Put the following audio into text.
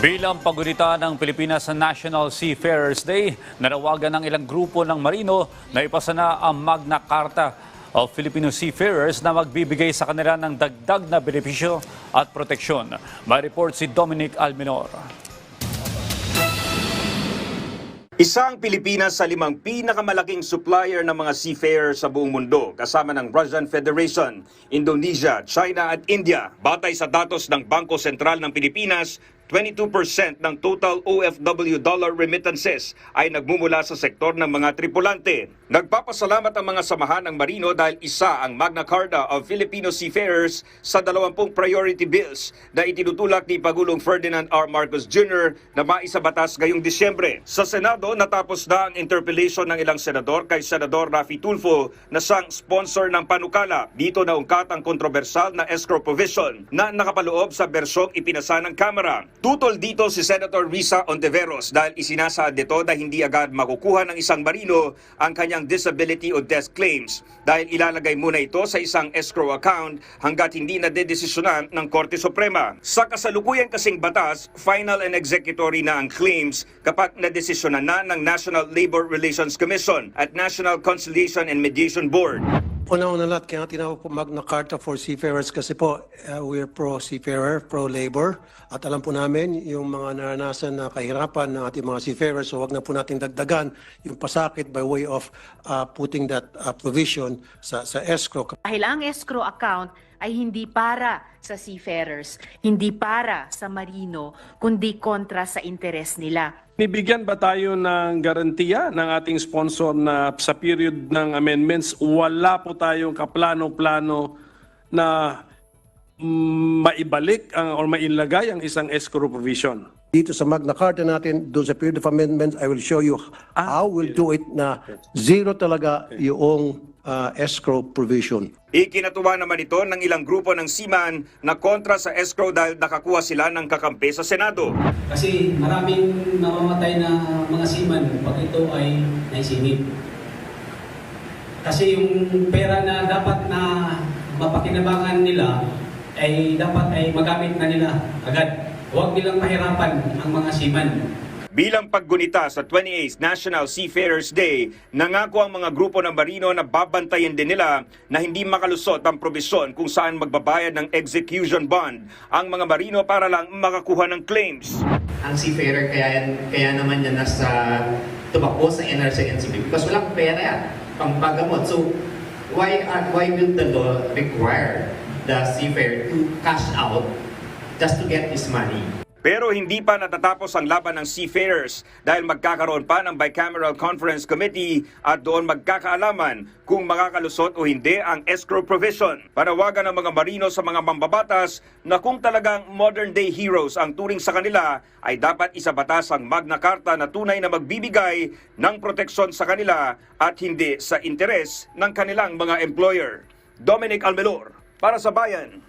Bilang pagunita ng Pilipinas sa National Seafarers Day, nanawagan ng ilang grupo ng marino na ipasa na ang Magna Carta of Filipino Seafarers na magbibigay sa kanila ng dagdag na benepisyo at proteksyon. May report si Dominic Alminor. Isang Pilipinas sa limang pinakamalaking supplier ng mga seafarers sa buong mundo kasama ng Russian Federation, Indonesia, China at India. Batay sa datos ng Bangko Sentral ng Pilipinas, 22% ng total OFW dollar remittances ay nagmumula sa sektor ng mga tripulante. Nagpapasalamat ang mga samahan ng marino dahil isa ang Magna Carta of Filipino Seafarers sa 20 priority bills na itinutulak ni Pagulong Ferdinand R. Marcos Jr. na maisabatas ngayong Disyembre. Sa Senado, natapos na ang interpellation ng ilang senador kay Senador Rafi Tulfo na siyang sponsor ng panukala. Dito naungkat ang kontrobersal na escrow provision na nakapaloob sa bersyong ipinasa ng Kamara. Tutol dito si Senator Risa Ontiveros dahil isinasaad nito na hindi agad makukuha ng isang marino ang kanyang disability o death claims dahil ilalagay muna ito sa isang escrow account hanggat hindi na dedesisyonan ng Korte Suprema. Sa kasalukuyan kasing batas, final and executory na ang claims kapag nadesisyonan na ng National Labor Relations Commission at National Conciliation and Mediation Board. Una-una lahat, kaya tinawag po Magna Carta for Seafarers kasi po uh, we're pro-seafarer, pro-labor. At alam po namin yung mga naranasan na kahirapan ng ating mga seafarers. So wag na po nating dagdagan yung pasakit by way of uh, putting that uh, provision sa, sa escrow. Dahil ang escrow account ay hindi para sa seafarers, hindi para sa marino, kundi kontra sa interes nila. Nibigyan ba tayo ng garantiya ng ating sponsor na sa period ng amendments, wala po tayong kaplano-plano na maibalik ang, or mailagay ang isang escrow provision? Dito sa Magna Carta natin, doon sa period of amendments, I will show you how we'll do it na zero talaga yung uh, escrow provision. Ikinatuwa naman ito ng ilang grupo ng seaman na kontra sa escrow dahil nakakuha sila ng kakampi sa Senado. Kasi maraming namamatay na mga seaman pag ito ay naisingit. Kasi yung pera na dapat na mapakinabangan nila ay dapat ay magamit na nila agad. Huwag nilang mahirapan ang mga seaman. Bilang paggunita sa 28th National Seafarers Day, nangako ang mga grupo ng marino na babantayan din nila na hindi makalusot ang probisyon kung saan magbabayad ng execution bond ang mga marino para lang makakuha ng claims. ang seafarer kaya, yan- kaya naman yan nasa tumakbo sa NRC NCB because walang pera pang paggamot. So, why, are- why will the law require the seafarer to cash out just to get his money? Pero hindi pa natatapos ang laban ng seafarers dahil magkakaroon pa ng Bicameral Conference Committee at doon magkakaalaman kung makakalusot o hindi ang escrow provision. Panawagan ng mga marino sa mga mambabatas na kung talagang modern day heroes ang turing sa kanila ay dapat isabatas ang Magna Carta na tunay na magbibigay ng proteksyon sa kanila at hindi sa interes ng kanilang mga employer. Dominic Almelor para sa Bayan.